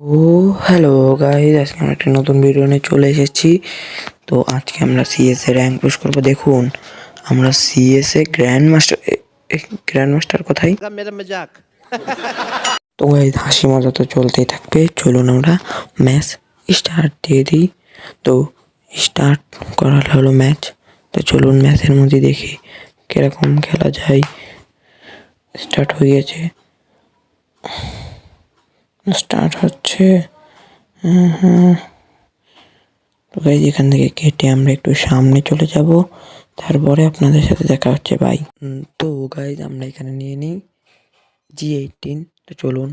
ও hello guys আজকে আমরা একটা নতুন ভিডিও নিয়ে চলে এসেছি। তো আজকে আমরা সিএসএ র্যাঙ্ক পুশ করব। দেখুন আমরা CSA grand master grand master কোথায়? তো গাইজ হাসি মজা তো চলতেই থাকবে। চলুন আমরা ম্যাচ স্টার্ট দিয়ে দিই। তো স্টার্ট করা হলো ম্যাচ তো চলুন ম্যাচের মধ্যে দেখি কীরকম খেলা যায়। স্টার্ট হয়ে গেছে। স্টার্ট হচ্ছে। তো গাইজ এখান থেকে কেটে আমরা একটু সামনে চলে যাব। তারপরে আপনাদের সাথে দেখা হচ্ছে ভাই তো গাইজ আমরা এখানে নিয়ে নিই। জি এইটিন তো চলুন।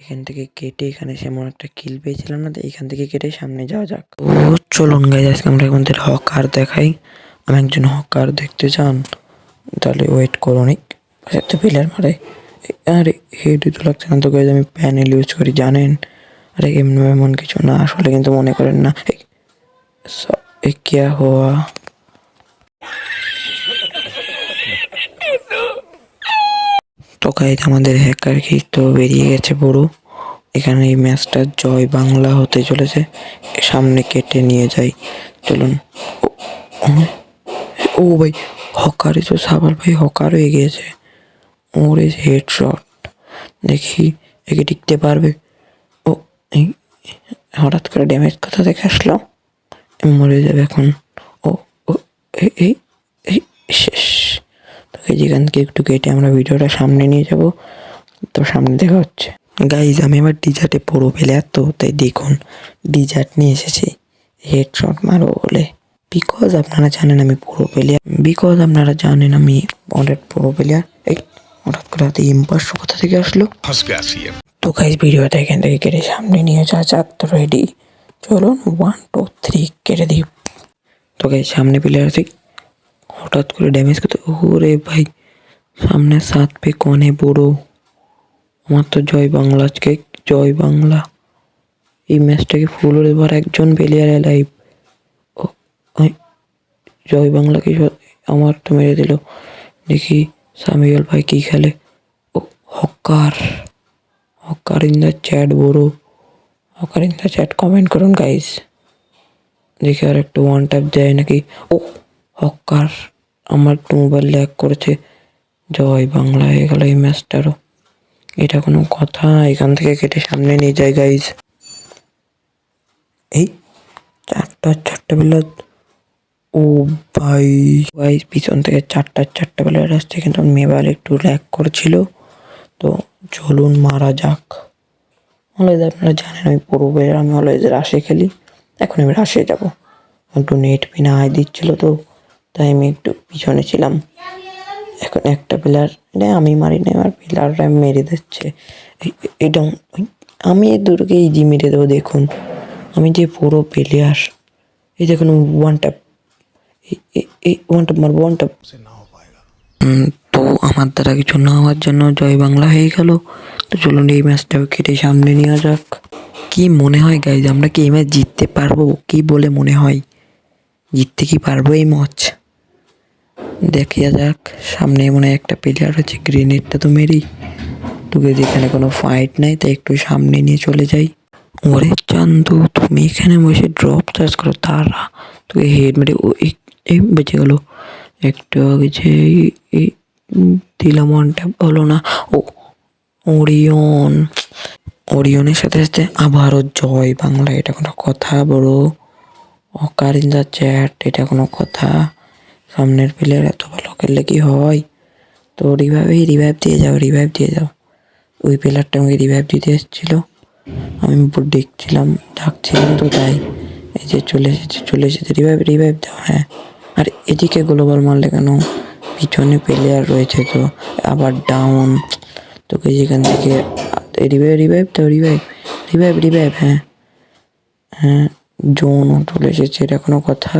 এখান থেকে কেটে এখানে সেমন একটা কিল পেয়েছিলাম না, তো এখান থেকে কেটে সামনে যাওয়া যাক। ও চলুন গাইজ আজকে আমরা আমাদের হকার দেখাই। আমি একজন হকার দেখতে চান। তাহলে ওয়েট করুন একটা প্লেয়ার মারে। আরে হেডই তো লাগছে না তো গাইজ আমি প্যানেল ইউজ করি, জানেন? আরে, এমন এমন কিছু না, আসলে কিন্তু মনে করেন না। এ ক্যা হওয়া? তো গাইজ আমাদের হ্যাকার কি তো বেরিয়ে গেছে পুরো এখানে এই ম্যাচটা জয় বাংলা হতে চলেছে। সামনে কেটে নিয়ে যাই। চলুন। ও- ভাই হকারে তো সাবার ভাই, হকার হয়ে গিয়েছে ওরে হেড শট দেখি, একে টিকতে পারবে? ও, এই, হঠাৎ করে ড্যামেজ কথা দেখে আসলো। মরে যাবে এখন। ও ও এই শেষ। তোকে যেখান থেকে একটু কেটে আমরা ভিডিওটা সামনে নিয়ে যাব। তো সামনে দেখা হচ্ছে। গাইজ আমি এবার ডিজার্টে পুরো প্লেয়ার তো তাই দেখুন ডিজার্ট নিয়ে এসেছি। হেড হেডশট মারবো বলে। বিকজ আপনারা জানেন আমি পুরো প্লেয়ার বিকজ আপনারা জানেন আমি অনেক পুরো প্লেয়ার এই হঠাৎ করে হাতে ইম্পার্স কোথা থেকে আসলো? ইয়ে। তো গাইজ ভিডিওটা এখান থেকে কেটে সামনে নিয়ে যা যাক তো রেডি চলুন ওয়ান টু থ্রি কেটে দিই। তো গাইজ সামনে প্লেয়ার ঠিক হঠাৎ করে ড্যামেজ করতে ওরে ভাই সামনে সাত পে কনে বড়। আমার তো জয় বাংলা আজকে জয় বাংলা। এই ম্যাচটাকে ফুল এবার একজন প্লেয়ার লাইভ জয় বাংলাকে আমার তো মেরে দিল। দেখি সামিউল ভাই কি খেলে? ও, hawker. Hawker in the chat বড়ো। Hawker in the chat comment করুন গাইস দেখি আর একটু ওয়ান ট্যাপ দেয় নাকি। ও, হকার আমার একটু মোবাইল ল্যাক করেছে। জয় বাংলা হয়ে গেল এই ম্যাচটারও এটা কোনো কথা, এখান থেকে কেটে সামনে নিয়ে যায় গাইজ এই, চারটা চারটা বেলা ও ভাই ভাই পিছন থেকে চারটা চারটা বেলা আসছে কিন্তু মেবার একটু ল্যাক করছিল। তো চলুন মারা যাক। অলওয়েজ আপনারা জানেন আমি পূর্বের আমি অলওয়েজ রাশে খেলি। এখন আমি রাশে যাব। একটু নেট পিনা আয় দিচ্ছিল তো, তাই আমি একটু পিছনে ছিলাম। এখন একটা প্লেয়ার এটা আমি মারি না আমার প্লেয়াররা মেরে দিচ্ছে। এটা আমি দুটোকে ইজি মেরে দেবো, দেখুন। আমি যে পুরো প্লেয়ার এই দেখুন ওয়ান ট্যাপ তো আমার দ্বারা কিছু না হওয়ার জন্য জয় বাংলা হয়ে গেল তো চলুন এই ম্যাচটাও কেটে সামনে নেওয়া যাক কি মনে হয় গাইজ আমরা কি এই ম্যাচ জিততে পারব কি বলে মনে হয় জিততে কি পারব এই ম্যাচ দেখিয়া যাক সামনে মনে হয় একটা প্লেয়ার হচ্ছে গ্রেনেডটা তো মেরি তোকে যেখানে কোনো ফাইট নাই তাই একটু সামনে নিয়ে চলে যাই ওরে চান্দু তুমি এখানে বসে ড্রপ চার্জ করো তারা তোকে হেড মেরে ও এই- বেঁচে গেলো। একটু আগে যে এই- দিলাম ওয়ান হলো না। ও, ওরিয়ন। ওরিয়নের সাথে সাথে আবারও জয় বাংলা এটা কোনো কথা বড় অকার ইন দ্য চ্যাট, এটা কোনো কথা। সামনের প্লেয়ার এত ভালো খেললে কি হয়? তো রিভাইভ এই রিভাইভ দিয়ে যাও রিভাইভ দিয়ে যাও। ওই প্লেয়ারটা আমাকে রিভাইভ দিতে এসেছিল। আমি দেখছিলাম, ডাকছিলাম তো তাই। এই যে চলে এসেছে চলে এসেছে। রিভাইভ রিভাইভ দাও হ্যাঁ। আর এদিকে গ্লোবাল মারলে কেন? পিছনে প্লেয়ার রয়েছে তো, আবার ডাউন তোকে যেখান থেকে রিভাইভ রিভাইভ দাও রিভাইভ রিভাইভ রিভাইভ হ্যাঁ। হ্যাঁ জোনও চলে এসেছে, এটা কোনো কথা।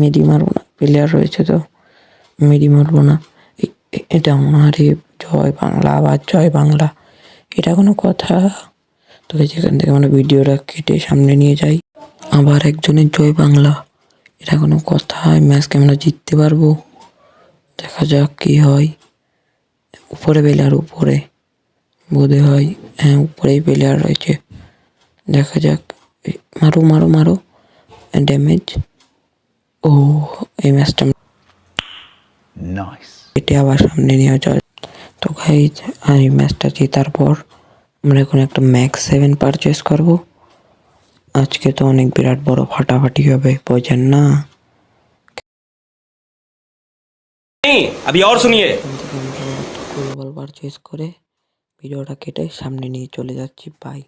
মেডি মারবো না প্লেয়ার রয়েছে তো, মেডি মারবো না। এটা এ জয় বাংলা, আবার জয় বাংলা, এটা কোনো কথা। তোকে যেখান থেকে আমরা ভিডিওটা কেটে সামনে নিয়ে যাই। আবার একজনের জয় বাংলা। এটা কোনো কথা ম্যাচকে আমরা জিততে পারব? দেখা যাক কি হয়। উপরে বেলার উপরে। বোধে হয় হ্যাঁ উপরেই প্লেয়ার রয়েছে। দেখা যাক। মারো মারো মারো। ড্যামেজ ও এই ম্যাচটা. এটি আবার সামনে নিয়ে চল তো ভাই এই ম্যাচটা জেতার পর আমরা এখন একটা ম্যাক্স সেভেন পারচেস করব। আজকে তো অনেক বিরাট বড় ফাটাফাটি হবে বোঝেন না। বলবার চয়েস করে ভিডিওটা কেটে সামনে নিয়ে চলে যাচ্ছি বাই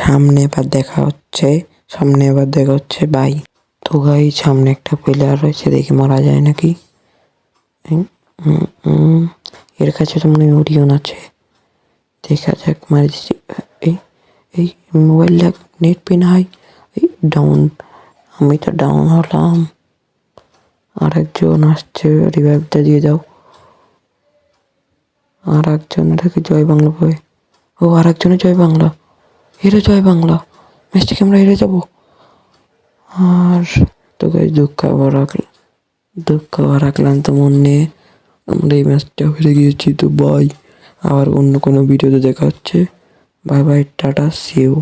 সামনে এবার দেখা হচ্ছে সামনে এবার দেখা হচ্ছে বাই তো গাই সামনে একটা প্লেয়ার রয়েছে দেখে মারা যায় নাকি? এর কাছে তো মনে হয় ওরিয়ন আছে। দেখা যাক মারি এই এই মোবাইল নেট পিন হয় ডাউন আমি তো ডাউন হলাম। আরেকজন আসছে রিভাইভটা দিয়ে দাও। আর একজন থেকে জয় বাংলা বই? ও আর একজনের জয় বাংলা। হেরে জয় বাংলা। ম্যাচটাকে আমরা হেরে যাব। আর তোকে দুঃখ রাখলাম দুঃখ রাখলাম তো মন নিয়ে। আমরা এই ম্যাচটা হেরে গিয়েছি তো বাই আবার অন্য কোনো ভিডিওতে দেখা হচ্ছে। Bye bye tata see you